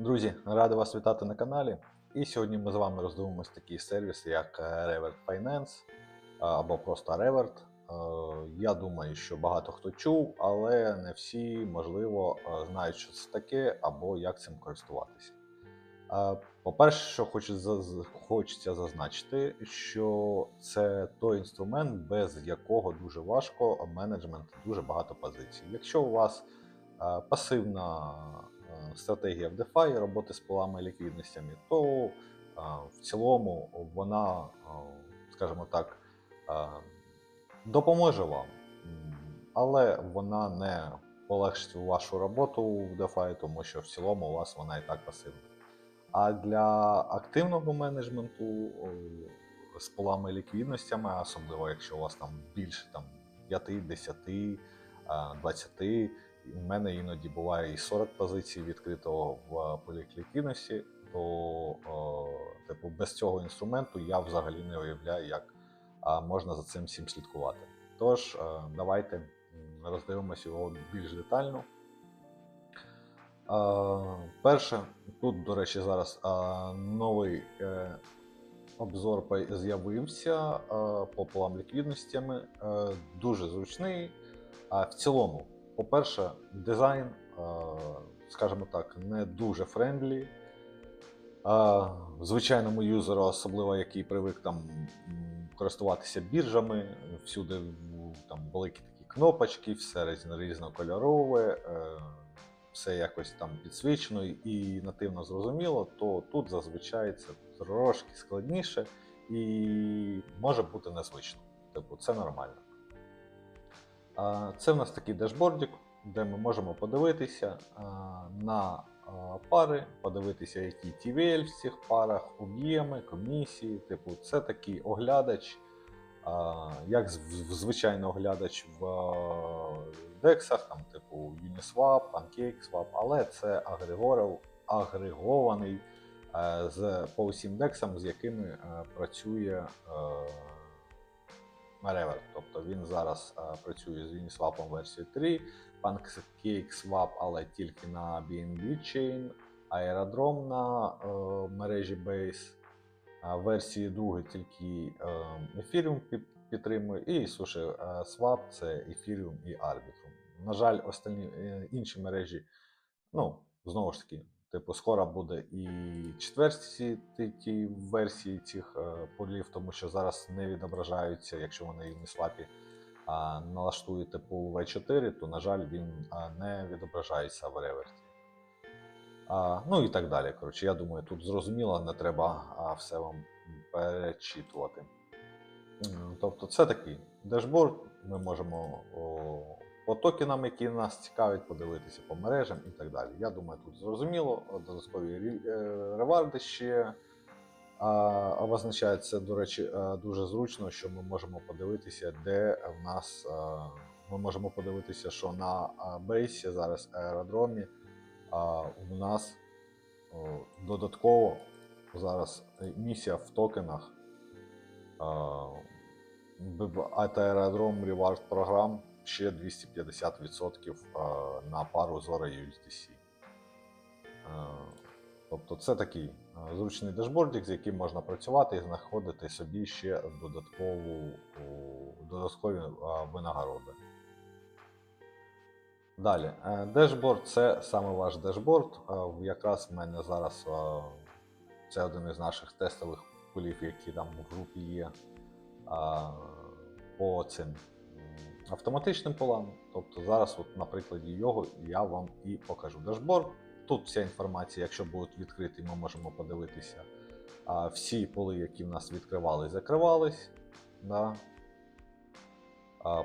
Друзі, радий вас вітати на каналі. І сьогодні ми з вами роздивимось такий сервіс, як е, Revert Finance е, або просто Revert. Е, Я думаю, що багато хто чув, але не всі, можливо, знають, що це таке або як цим користуватися. По-перше, що хочеться зазначити, що це той інструмент, без якого дуже важко менеджмент дуже багато позицій. Якщо у вас пасивна стратегія в DeFi, роботи з полами і ліквідностями, то в цілому вона, скажімо так, допоможе вам, але вона не полегшить вашу роботу в DeFi, тому що в цілому у вас вона і так пасивна. А для активного менеджменту з полами ліквідностями, особливо якщо у вас там більше там, 5, 10, е, 20, у мене іноді буває і 40 позицій відкритого в полі то о, типу, без цього інструменту я взагалі не уявляю, як а, можна за цим всім слідкувати. Тож, е, давайте роздивимося його більш детально. Е, Перше, тут, до речі, зараз е, новий е, обзор з'явився е, по полам ліквідностями. Е, Дуже зручний. А в цілому, по-перше, дизайн, е, скажімо так, не дуже френдлі. Е, Звичайному юзеру, особливо який привик там користуватися біржами, всюди там великі такі кнопочки, все різнокольорове, е, все якось там підсвічено і нативно зрозуміло, то тут зазвичай це трошки складніше і може бути незвично. Типу, це нормально. Це в нас такий дашбордик, де ми можемо подивитися на пари, подивитися, які TVL в цих парах, об'єми, комісії. Типу, це такий оглядач, як звичайно оглядач в дексах, там, типу Uniswap, PancakeSwap, але це агрегований е, з по усім дексам, з якими е, працює е, Revert. Тобто він зараз е, працює з Uniswap версії 3, PancakeSwap, але тільки на BNB Chain, Aerodrome на е, мережі Base, е, версії 2 тільки е, Ethereum підтримує, і е, Swap це Ethereum і Arbitrum. На жаль, остальні інші мережі, ну, знову ж таки, типу, скоро буде і четверті ті, ті версії цих е, полів, тому що зараз не відображаються, якщо вони в Uniswap а, налаштують типу V4, то, на жаль, він не відображається в реверті. Ну і так далі. Коротше, я думаю, тут зрозуміло, не треба все вам перечитувати. Тобто, це такий дешборд. Ми можемо по токенам, які нас цікавлять, подивитися по мережам і так далі. Я думаю, тут зрозуміло. Додаткові е, реварди ще а, обозначається, до речі, е, дуже зручно, що ми можемо подивитися, де в нас е, ми можемо подивитися, що на бейсі зараз аеродромі у нас додатково зараз місія в токенах. Аеродром Reward програм ще 250% на пару Zora USDC. Е, Тобто це такий е, зручний дашбордик, з яким можна працювати і знаходити собі ще додаткову, додаткові винагороди. Далі, е, дешборд це саме ваш дешборд. Е, Якраз в мене зараз е, це один із наших тестових полів, які там в групі є по цим автоматичним полам. Тобто зараз, от, на прикладі його, я вам і покажу дашборд. Тут вся інформація, якщо будуть відкриті, ми можемо подивитися всі поли, які в нас відкривались, закривались. Да.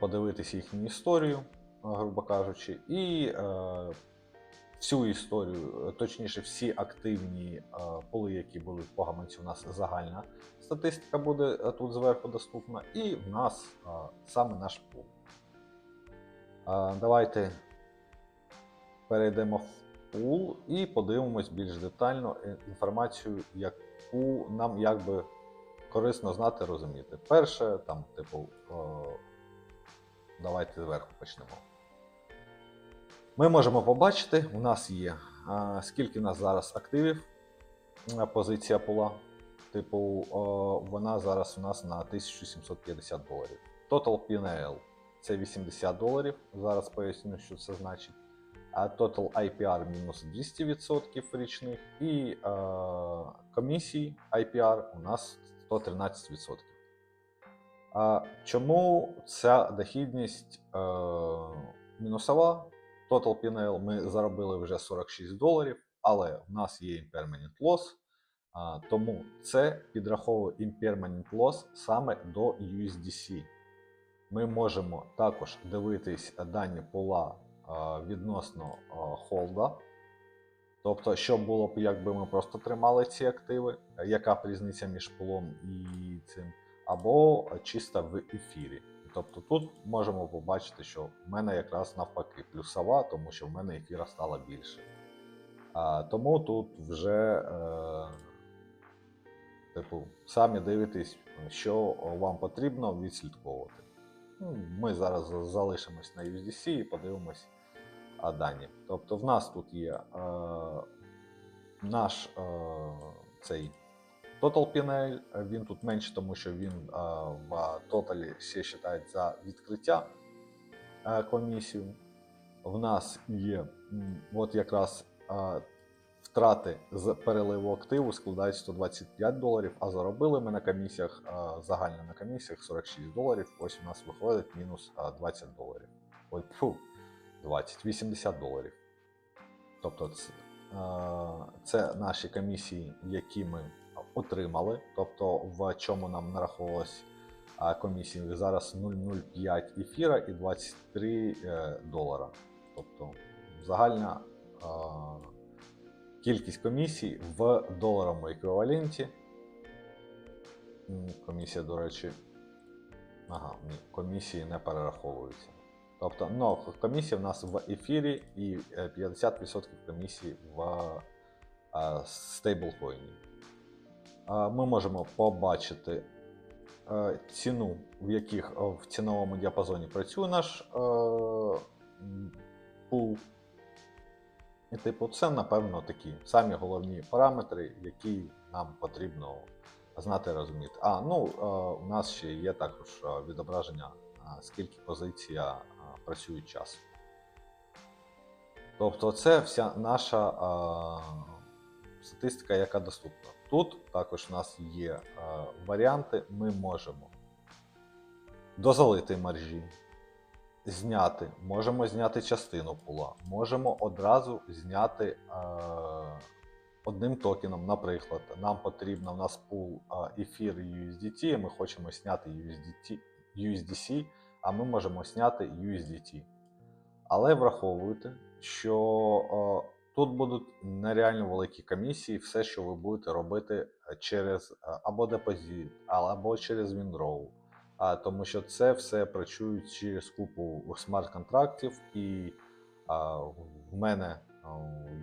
Подивитися їхню історію, грубо кажучи, і е, всю історію, точніше, всі активні е, поли, які були по гаманцю, у нас загальна статистика буде е, тут зверху доступна, і в нас е, саме наш пул. Е, Давайте перейдемо в пул і подивимось більш детально е, інформацію, яку нам якби корисно знати, розуміти. Перше, там, типу, е, давайте зверху почнемо. Ми можемо побачити, у нас є скільки в нас зараз активів, позиція пула. Типу, вона зараз у нас на 1750 доларів. Total P&L це 80 доларів. Зараз поясню, що це значить. А Total IPR мінус 200% річних. І е, комісії IPR у нас 113%. А чому ця дохідність е, мінусова? Total P&L ми заробили вже 46 доларів, але в нас є impermanent loss, а, тому це підраховує impermanent loss саме до USDC. Ми можемо також дивитись дані пола відносно холда. Тобто, що було б, якби ми просто тримали ці активи, яка б різниця між полом і цим, або чисто в ефірі. Тобто тут можемо побачити, що в мене якраз навпаки плюсова, тому що в мене ефіра стало більше. А, тому тут вже, е, типу, самі дивитесь, що вам потрібно відслідковувати. Ну, Ми зараз залишимось на USDC і подивимось дані. Тобто, в нас тут є е, наш е, цей Total P&L, він тут менше, тому що він е, в тоталі ще вважають за відкриття е, комісію. В нас є от якраз е, втрати з переливу активу складають 125 доларів, а заробили ми на комісіях, загально на комісіях 46 доларів. Ось у нас виходить мінус е, 20 доларів. Ой, фу, 20, 80 доларів. Тобто це, це наші комісії, які ми отримали. Тобто, в чому нам нараховувалось комісії зараз 0,05 ефіра і 23 е, долара. Тобто загальна кількість комісій в доларовому еквіваленті. Комісія, до речі, ага, ні, комісії не перераховуються. Тобто, ну, комісія в нас в ефірі і е, 50% комісії в е, стейблкоїні. Е, Ми можемо побачити е, ціну, в яких е, в ціновому діапазоні працює наш е, пул. І, типу, це, напевно, такі самі головні параметри, які нам потрібно знати розуміти. А, ну, е, у нас ще є також е, відображення, е, скільки позиція працює часу. Тобто, це вся наша статистика, яка доступна. Тут також у нас є варіанти, ми можемо дозалити маржі, зняти, можемо зняти частину пула, можемо одразу зняти е, одним токеном. Наприклад, нам потрібно, у нас пул е, ефір USDT, ми хочемо зняти USDT, USDC, а ми можемо зняти USDT. Але враховуйте, що е, тут будуть нереально великі комісії, все, що ви будете робити через е, або депозит, або через Windrow. А, тому що це все працює через купу смарт-контрактів, і а, в мене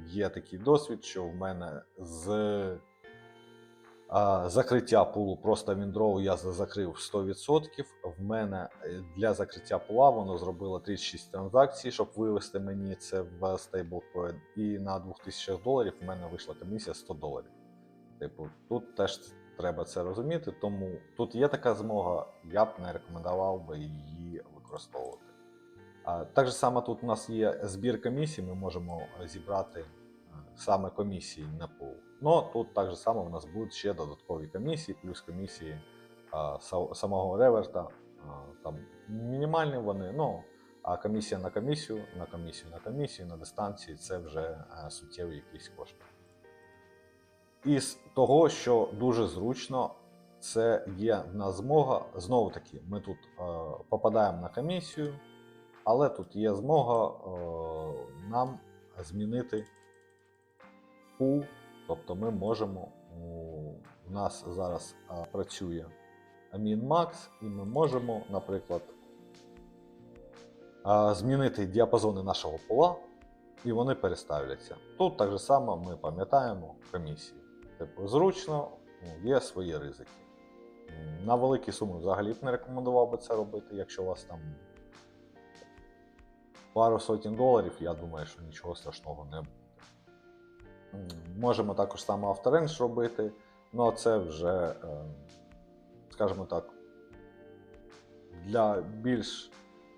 є такий досвід, що в мене з а, закриття пулу просто Windrow я закрив 100%. В мене е, для закриття пула воно зробило 36 транзакцій, щоб вивести мені це в стейблкоін. І на 2000 доларів в мене вийшла комісія 100 доларів. Типу, тут теж треба це розуміти, тому тут є така змога, я б не рекомендував би її використовувати. Так же само тут у нас є збір комісій, ми можемо зібрати е, саме комісії на пул. Ну тут так же само у нас будуть ще додаткові комісії, плюс комісії а, самого реверта. А, там мінімальні вони, ну а комісія на комісію, на комісію, на комісію, на дистанції це вже е, суттєві якісь кошти. Із того, що дуже зручно, це є в нас змога. Знову таки, ми тут е, попадаємо на комісію, але тут є змога е, нам змінити пул. Тобто ми можемо, у- нас зараз е, працює min-max, і ми можемо, наприклад, е, змінити діапазони нашого пола, і вони переставляться. Тут так же само ми пам'ятаємо комісії. Типу, зручно, ну, є свої ризики. На великі суми взагалі б не рекомендував би це робити, якщо у вас там пару сотень доларів, я думаю, що нічого страшного не буде. Можемо також само авторендж робити, але це вже, е, скажімо так, для більш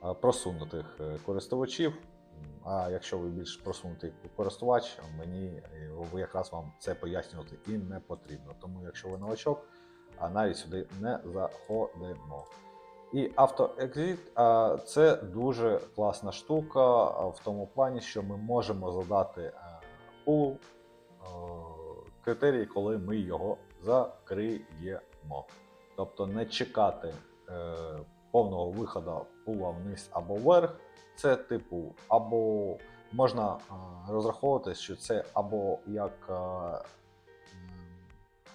е, просунутих е, користувачів. А якщо ви більш просунутий користувач, мені е, якраз вам це пояснювати і не потрібно. Тому, якщо ви новачок, а навіть сюди не заходимо. І автоекзит це дуже класна штука в тому плані, що ми можемо задати е, пул е, критерії, коли ми його закриємо. Тобто не чекати повного виходу пула вниз або вверх. Це типу, або можна е, розраховувати, що це або як е,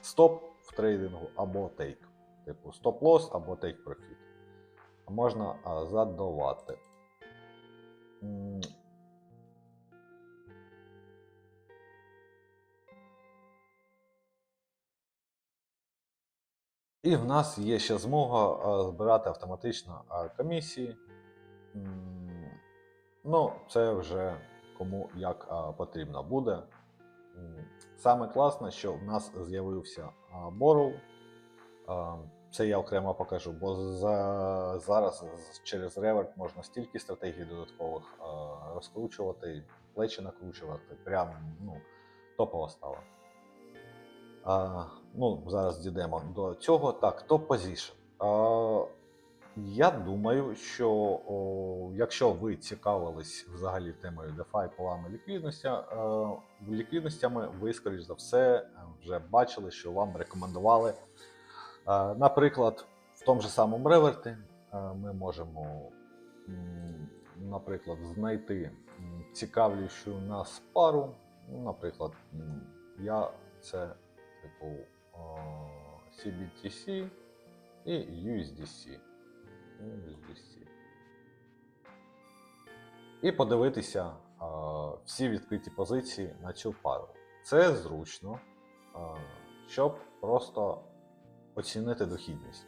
стоп в трейдингу, або тейк. Типу стоп-лосс або тейк профіт. Можна задавати. І в нас є ще змога збирати автоматично комісії. Ну, це вже кому як потрібно буде. Саме класне, що в нас з'явився Borrow. Це я окремо покажу, бо за, зараз через реверт можна стільки стратегій додаткових розкручувати, плечі накручувати. Прям ну, топова стала. Ну, зараз дійдемо до цього. Так, топ позішн. Я думаю, що о, якщо ви цікавились взагалі темою DeFi, полами ліквідності, е, ліквідностями, ви, скоріш за все, вже бачили, що вам рекомендували. Е, наприклад, в тому же самому реверті е, ми можемо, наприклад, знайти цікавлющу нас пару. Наприклад, я це типу CBTC і USDC. USDC. І подивитися всі відкриті позиції на цю пару. Це зручно, щоб просто оцінити дохідність.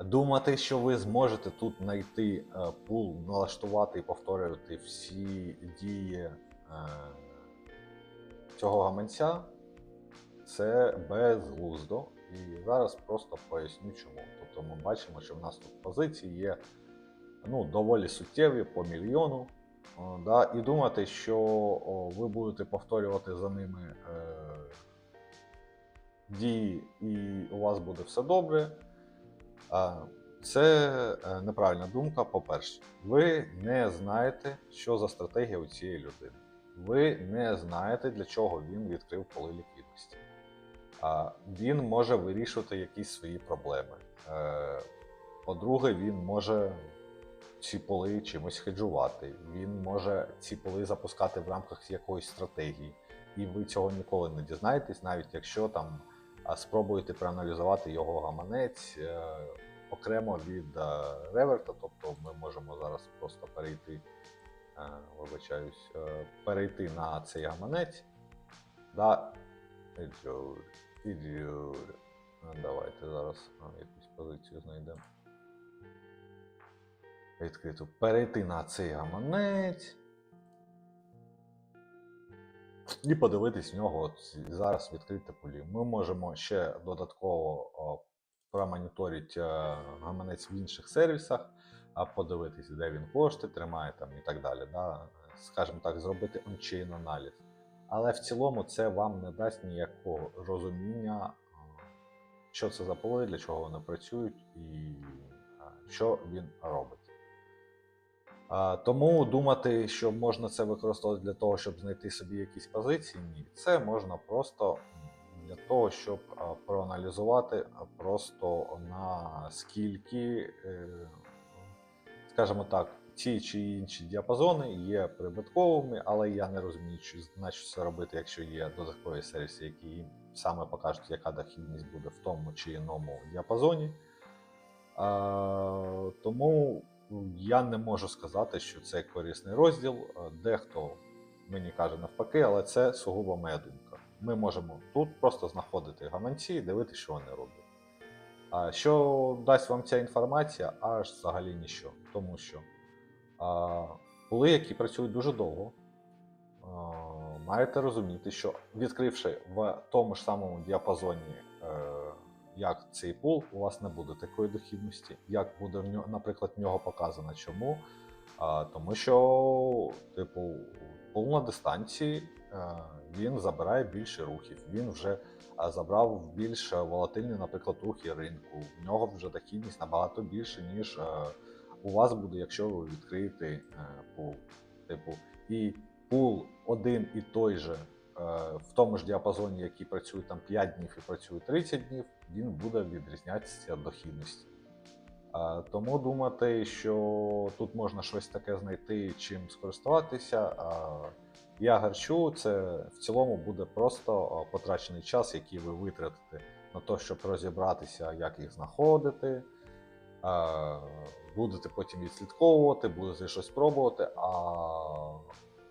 Думати, що ви зможете тут знайти е, пул, налаштувати і повторювати всі дії е, цього гаманця, це безглуздо. І зараз просто поясню чому. Тобто ми бачимо, що в нас тут позиції є ну, доволі суттєві по мільйону. Да, і думати, що ви будете повторювати за ними е, дії, і у вас буде все добре. Е, це е, неправильна думка. По-перше, ви не знаєте, що за стратегія у цієї людини. Ви не знаєте, для чого він відкрив поли ліквідності. А він може вирішувати якісь свої проблеми. Е, По-друге, він може ці поли чимось хеджувати. Він може ці поли запускати в рамках якоїсь стратегії. І ви цього ніколи не дізнаєтесь, навіть якщо там спробуєте проаналізувати його гаманець е, окремо від е, реверта. Тобто ми можемо зараз просто перейти, вибачаюсь, перейти на цей гаманець. Ідіот, ідіот. Ну, Давайте зараз якусь позицію знайдемо. Відкрито. Перейти на цей гаманець. І подивитись в нього от зараз відкрите полі. Ми можемо ще додатково промоніторити е, гаманець в інших сервісах, а подивитись, де він кошти тримає там і так далі. Да? Скажімо так, зробити ончейн аналіз. Але в цілому це вам не дасть ніякого розуміння, е, що це за поли, для чого вони працюють і е, що він робить. Тому думати, що можна це використовувати для того, щоб знайти собі якісь позиції, ні. Це можна просто для того, щоб проаналізувати просто наскільки, е, скажімо так, ті чи інші діапазони є прибутковими, але я не розумію, чи на що це робити, якщо є додаткові сервіси, які саме покажуть, яка дохідність буде в тому чи іному діапазоні. А, тому я не можу сказати, що це корисний розділ. Дехто мені каже навпаки, але це сугубо моя думка. Ми можемо тут просто знаходити гаманці і дивитися, що вони роблять. А що дасть вам ця інформація, аж взагалі ніщо. Тому що були, які працюють дуже довго. Маєте розуміти, що відкривши в тому ж самому діапазоні, е, як цей пул, у вас не буде такої дохідності, як буде в нього, наприклад, в нього показано. Чому? Тому що, типу, пул на дистанції е, він забирає більше рухів. Він вже е, забрав більш волатильні, наприклад, рухи ринку. В нього вже дохідність набагато більше, ніж у вас буде, якщо ви відкриєте е, пул. Типу, і пул один і той же е, в тому ж діапазоні, який працює там 5 днів і працює 30 днів, він буде відрізнятися дохідністю. Е, Тому думати, що тут можна щось таке знайти, чим скористуватися. Я гарчу, це в цілому буде просто потрачений час, який ви витратите на те, щоб розібратися, як їх знаходити. Е, Будете потім відслідковувати, будете щось пробувати, а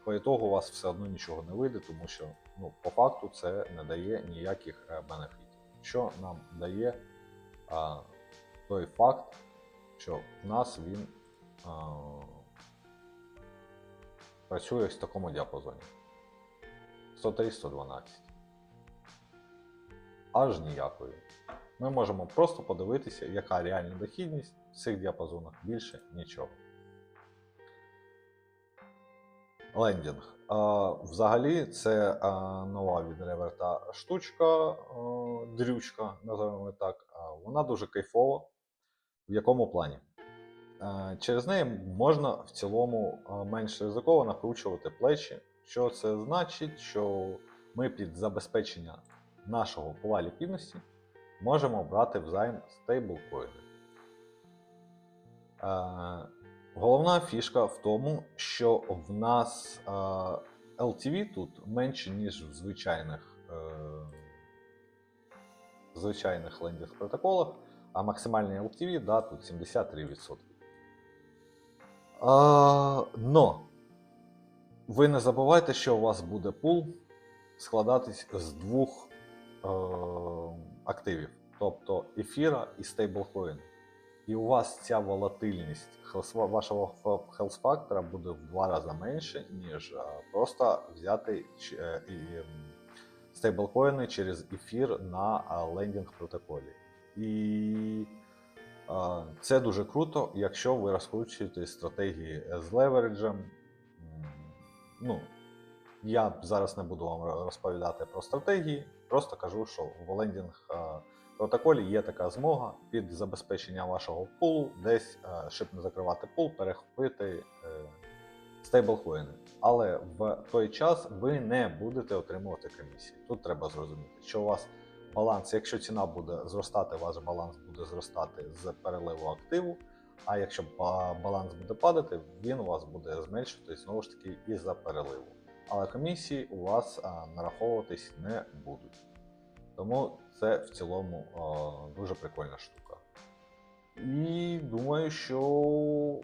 по ітогу у вас все одно нічого не вийде, тому що ну, по факту це не дає ніяких е, бенефітів. Що нам дає а, той факт, що в нас він а, працює в такому діапазоні. 103-112. Аж ніякої. Ми можемо просто подивитися, яка реальна дохідність в цих діапазонах. Більше нічого. Лендінг. Взагалі, це нова від реверта штучка, дрючка, називаємо так. Вона дуже кайфова. В якому плані? Через неї можна в цілому менш ризиково накручувати плечі. Що це значить? Що ми під забезпечення нашого пола ліквідності можемо брати взайм стейблкоїни. Е, Головна фішка в тому, що в нас е, LTV тут менше, ніж в звичайних, е, звичайних лендінг протоколах, а максимальний LTV да, тут 73%. А, но ви не забувайте, що у вас буде пул складатись з двох е, активів, тобто ефіра і стейблкоїну. І у вас ця волатильність вашого health фактора буде в два рази менше, ніж е, просто взяти е, стейблкоїни через ефір на е, лендінг протоколі. І це дуже круто, якщо ви розкручуєте стратегії з левереджем. Ну, я зараз не буду вам розповідати про стратегії, просто кажу, що в лендінг е, протоколі є така змога під забезпечення вашого пулу, десь, е, щоб не закривати пул, перехопити е, стейблкоїни. Але в той час ви не будете отримувати комісії. Тут треба зрозуміти, що у вас баланс, якщо ціна буде зростати, ваш баланс буде зростати з переливу активу. А якщо баланс буде падати, він у вас буде зменшуватись знову ж таки із-за переливу. Але комісії у вас а, нараховуватись не будуть. Тому це в цілому а, дуже прикольна штука. І думаю, що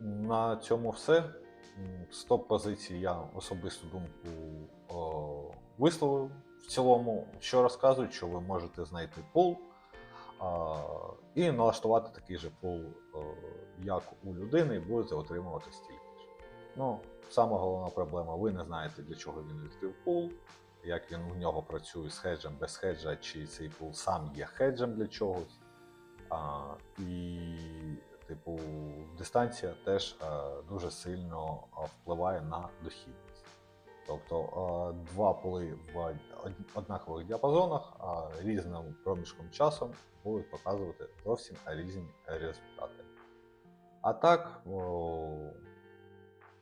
на цьому все. М, Стоп позиції я особисту думку о, висловив. В цілому, що розказують, що ви можете знайти пул і налаштувати такий же пул, як у людини, і будете отримувати стільки. Ну, сама головна проблема, ви не знаєте, для чого він відкрив пул, як він у нього працює з хеджем, без хеджа, чи цей пул сам є хеджем для чогось. А, і, типу, дистанція теж а, дуже сильно впливає на дохідність. Тобто а, два поли в однакових діапазонах а, різним проміжком часу будуть показувати зовсім різні результати. А так, о,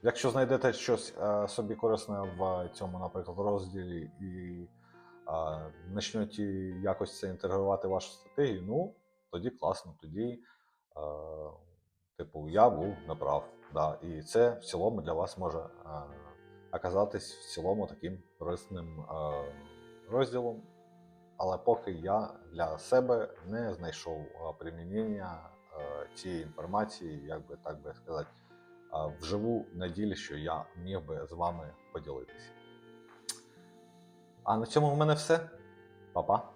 якщо знайдете щось е, собі корисне в цьому, наприклад, розділі і е, почнете якось це інтегрувати в вашу стратегію, ну тоді класно, тоді, е, типу, я був неправ. Да. І це в цілому для вас може е, оказатись в цілому таким корисним е, розділом. Але поки я для себе не знайшов е, примінення е, цієї інформації, як би так би сказати, е, вживу на ділі, що я міг би з вами поділитися. А на цьому в мене все. Па-па.